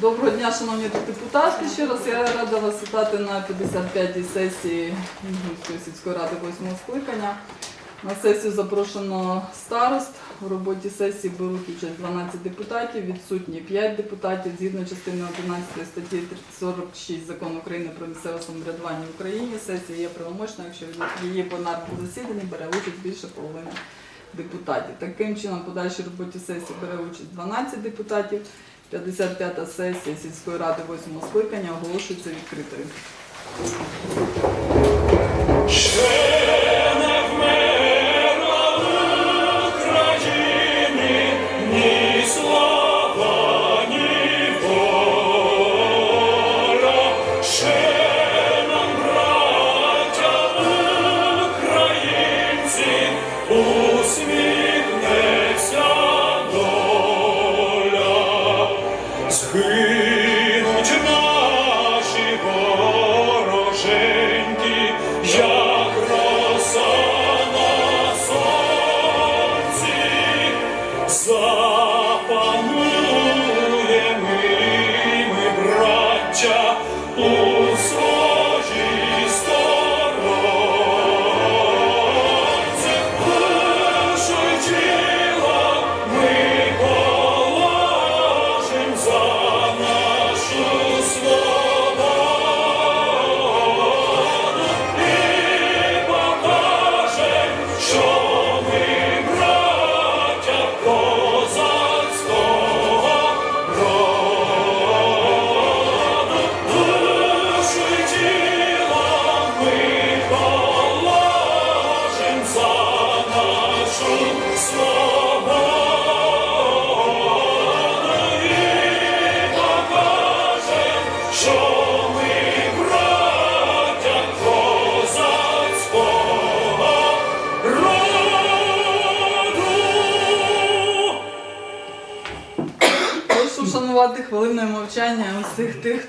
Доброго дня, шановні депутати. Ще раз я рада вас вітати на 55-й сесії сільської ради 8 скликання. На сесію запрошено старост. В роботі сесії беруть участь 12 депутатів, відсутні 5 депутатів. Згідно частини 11 статті 46 закону України про місцеве самоврядування в Україні, сесія є правомочною, якщо її пленарного засідання бере участь більше половини депутатів. Таким чином, подальшій роботі сесії бере участь 12 депутатів. 55-та сесія сільської ради 8 скликання оголошується відкритою.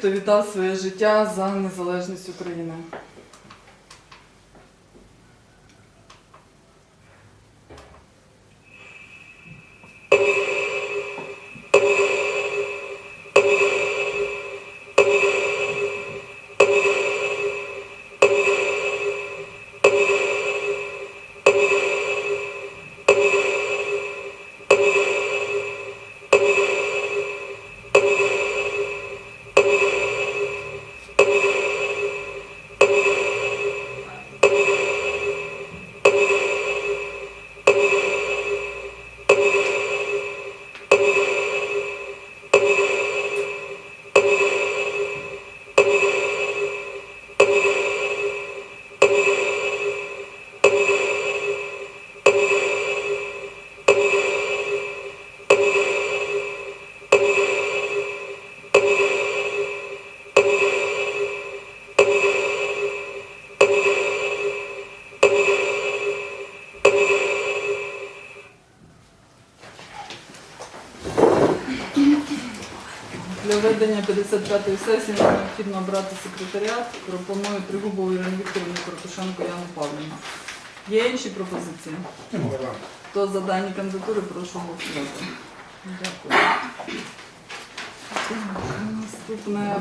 Хто віддав своє життя за незалежність України. Для ведення 55-ї сесії нам необхідно обрати секретаріат. Пропоную Тригубову Ірину Вікторівну Коротушенко Яну Павлівну. Є інші пропозиції? Хто за дані кандидатури, прошу голосувати. Дякую. Наступне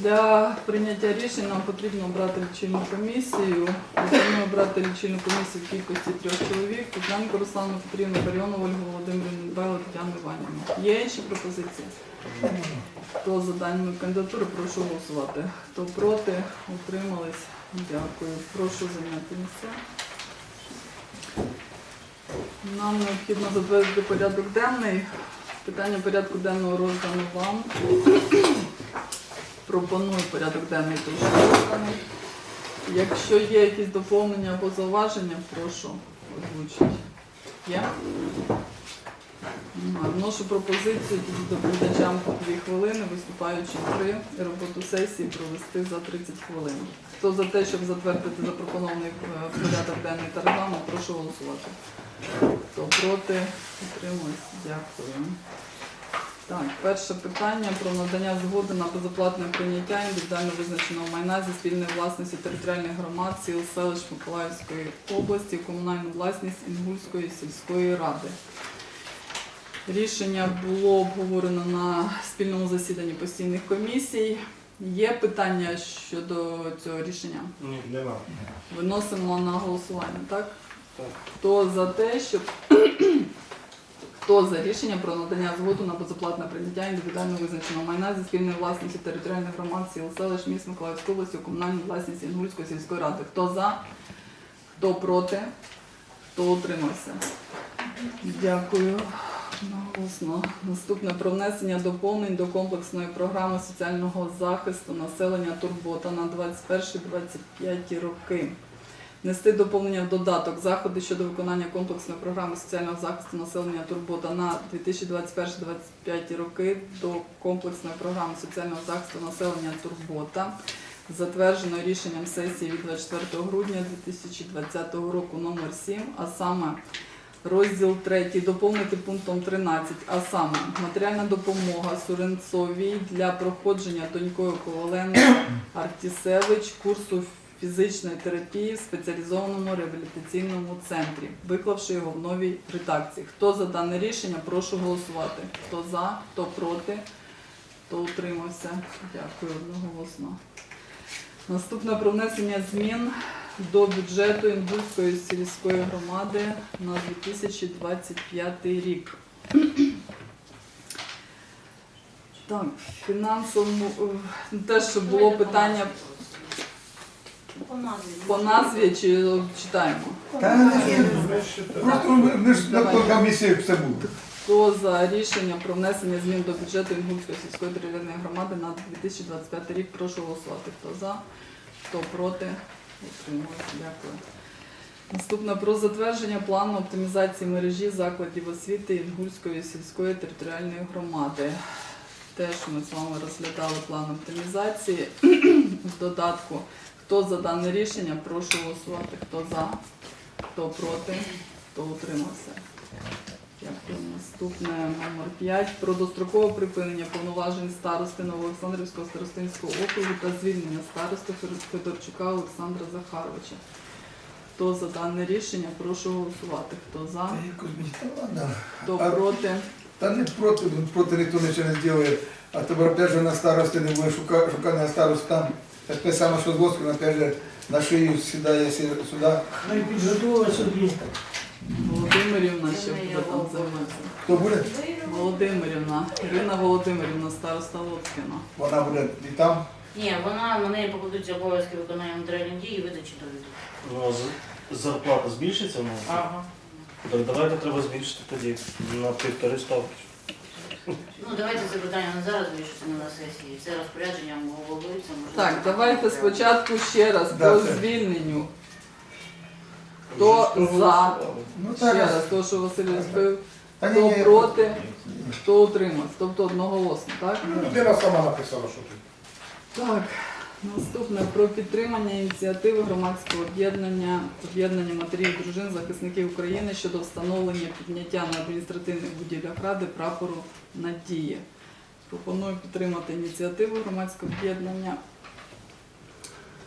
для прийняття рішень нам потрібно обрати лічильну комісію. Потрібно обрати лічильну комісію в кількості трьох чоловік. Кузьменко Руслану Петрівну, Барйонову Ольгу Володимирівну, Дбайло Тетяну Іванівну. Є інші пропозиції? Хто за даними кандидатури, прошу голосувати. Хто проти, утримались. Дякую. Прошу зайняти місця. Нам необхідно затвердити порядок денний. Питання порядку денного роздано вам. Пропоную порядок денний теж розданий. Якщо є якісь доповнення або зауваження, прошу озвучити. Є? Вношу пропозицію доповідачам по дві хвилини, виступаючи три, роботу сесії провести за 30 хвилин. Хто за те, щоб затвердити запропонований е, порядок денний та регламент, прошу голосувати. Хто проти, утримуюсь. Дякую. Так, перше питання про надання згоди на безоплатне прийняття індивідуально визначеного майна зі спільної власності територіальних громад сіл селищ Миколаївської області, комунальну власність Інгульської сільської ради. Рішення було обговорено на спільному засіданні постійних комісій. Є питання щодо цього рішення? Ні, нема. Виносимо на голосування, так? Так. Хто за те, щоб хто за рішення про надання згоду на безоплатне прийняття індивідуально визначеного майна зі спільної власності територіальних громад сіл селищ міст Миколаївської області у комунальну власність Інгульської сільської ради? Хто за? Хто проти? Хто утримався? Дякую. Наголосно. Наступне про внесення доповнень до комплексної програми соціального захисту населення Турбота на 21-25 роки. Нести доповнення в додаток заходи щодо виконання комплексної програми соціального захисту населення Турбота на 2021-2025 роки до комплексної програми соціального захисту населення Турбота, затверджено рішенням сесії від 24 грудня 2020 року номер 7, а саме розділ 3 доповнити пунктом 13, а саме матеріальна допомога Суренцовій для проходження донькою Коваленко Артісевич курсу фізичної терапії в спеціалізованому реабілітаційному центрі, виклавши його в новій редакції. Хто за дане рішення, прошу голосувати. Хто за, хто проти, хто утримався. Дякую одноголосно. Наступне про внесення змін до бюджету Інгульської сільської громади на 2025 рік. Так, фінансовому е, те, що було питання По назві. по назві чи читаємо? Та ні, просто ми ми ж на той комісії все було. Хто за рішення про внесення змін до бюджету Інгульської сільської територіальної громади на 2025 рік, прошу голосувати. Хто за, хто проти. Дякую. Наступне про затвердження плану оптимізації мережі закладів освіти Інгульської сільської територіальної громади. Теж ми з вами розглядали план оптимізації в додатку. Хто за дане рішення, прошу голосувати. Хто за, хто проти, хто утримався. Дякую. Наступне номер 5. Про дострокове припинення повноважень старости Новоолександрівського старостинського округу та звільнення старости Федорчука Олександра Захаровича. Хто за дане рішення, прошу голосувати. Хто за, хто проти, Та не проти, проти ніхто нічого не зробить. А тепер опять же на старості не буде шука, шукання старост там. Таке саме, що з Воском, опять же, на шию сідає сюди. Підготували собі. Володимирівна ще буде там займатися. Хто буде? Володимирівна, Ірина Володимирівна, староста Лоцкіна. Вона буде і там. Ні, вона на неї покладуться обов'язки виконання матеріальних дій і видачі довідок. Ну, а з- зарплата збільшиться в нас? Ага. Так давайте треба збільшити тоді на півтори ставки. Ну давайте це питання не зараз вирішиться на сесії. Це розпорядженням головується. може, Так, давайте спочатку ще раз Да, по це- звільненню. Хто за? Ну Ще раз, то, що Василь збив. Та ні, Хто ні, проти, хто утримався. Тобто одноголосно, так? Людина сама написала, що тут. Так, наступне про підтримання ініціативи громадського об'єднання об'єднання матерів дружин захисників України щодо встановлення підняття на адміністративних будівлях ради прапору Надії. Пропоную підтримати ініціативу громадського об'єднання.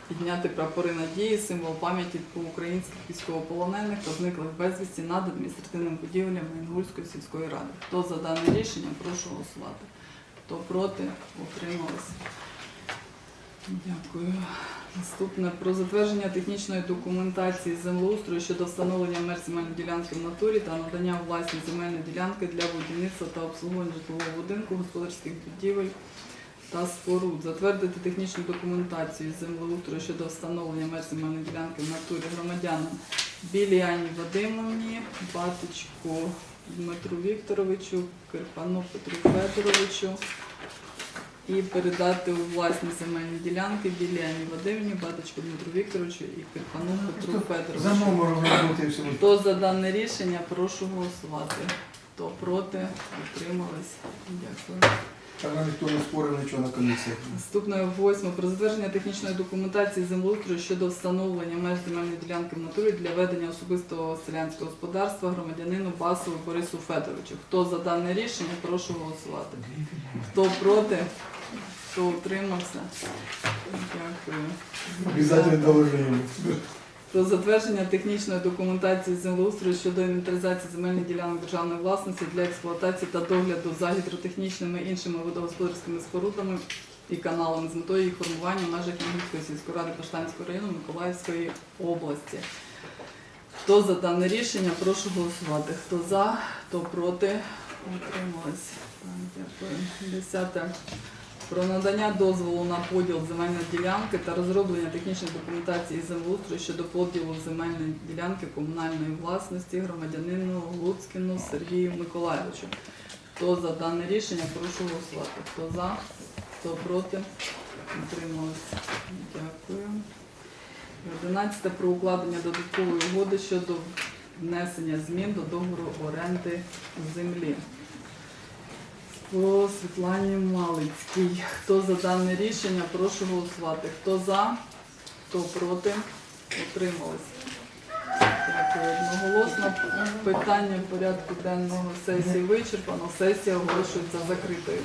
Підняти прапори надії, символ пам'яті по українських військовополонених та зниклих безвісті над адміністративними будівлями Інгульської сільської ради. Хто за дане рішення, прошу голосувати. Хто проти, утрималися. Дякую. Наступне про затвердження технічної документації землеустрою щодо встановлення мер земельної ділянки в натурі та надання у власність земельної ділянки для будівництва та обслуговування житлового будинку, господарських будівель та споруд. Затвердити технічну документацію з землеустрою щодо встановлення земельної ділянки в натурі громадянам Біліані Вадимовні, Батечку Дмитру Вікторовичу, Кирпану Петру Федоровичу і передати у власність земельні ділянки Біліані Вадимівні, Батечку Дмитру Вікторовичу і Кирпану Петру За Федоровичу. номером. Хто за дане рішення, прошу голосувати. Хто проти, утримались. Дякую. Там ніхто не спорив нічого на комісії. Наступне восьме про затвердження технічної документації землеустрою щодо встановлення меж земельної ділянки в натурі для ведення особистого селянського господарства громадянину Басову Борису Федоровичу. Хто за дане рішення, прошу голосувати. Хто проти, хто утримався. Дякую. Обязательно доложи йому. Про затвердження технічної документації землеустрою щодо інвентаризації земельних ділянок державної власності для експлуатації та догляду за гідротехнічними іншими водогосподарськими спорудами і каналами з метою їх формування в межах Кінгівської сільської ради Паштанського району Миколаївської області. Хто за дане рішення, прошу голосувати. Хто за, хто проти, утримались. Дякую. Десяте. Про надання дозволу на поділ земельної ділянки та розроблення технічної документації землеустрою щодо поділу земельної ділянки комунальної власності громадянину Луцькіну Сергію Миколайовичу. Хто за дане рішення, прошу голосувати. Хто за, хто проти, утримались. Дякую. 11 про укладення додаткової угоди щодо внесення змін до договору оренди землі. По Світлані Малицькій. Хто за дане рішення, прошу голосувати. Хто за, хто проти, утримались. Дякую одноголосно. Питання порядку денного сесії вичерпано. Сесія оголошується закритою.